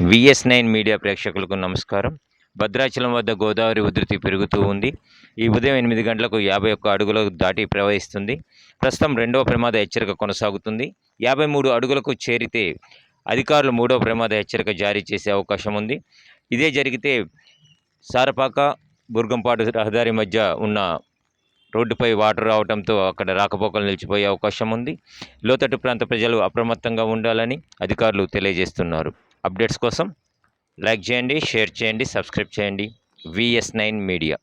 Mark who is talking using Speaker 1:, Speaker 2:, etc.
Speaker 1: VS nine media ప్రేక్షకులకు నమస్కారం. భద్రాచలం వద్ద గోదావరి ఉధృతి పెరుగుతూ ఉంది. ఈ ఉదయం ఎనిమిది గంటలకు యాభై ఒక్క అడుగులకు దాటి ప్రవహిస్తుంది. ప్రస్తుతం రెండవ ప్రమాద హెచ్చరిక కొనసాగుతుంది. యాభై మూడు అడుగులకు చేరితే అధికారులు మూడవ ప్రమాద హెచ్చరిక జారీ చేసే అవకాశం ఉంది. ఇదే జరిగితే సారపాక బుర్గంపాడు రహదారి మధ్య ఉన్న రోడ్డుపై వాటర్ రావడంతో అక్కడ రాకపోకలు నిలిచిపోయే అవకాశం ఉంది. లోతట్టు ప్రాంత ప్రజలు అప్రమత్తంగా ఉండాలని అధికారులు తెలియజేస్తున్నారు. అప్డేట్స్ కోసం లైక్ చేయండి షేర్ చేయండి సబ్స్క్రైబ్ చేయండి. VS nine media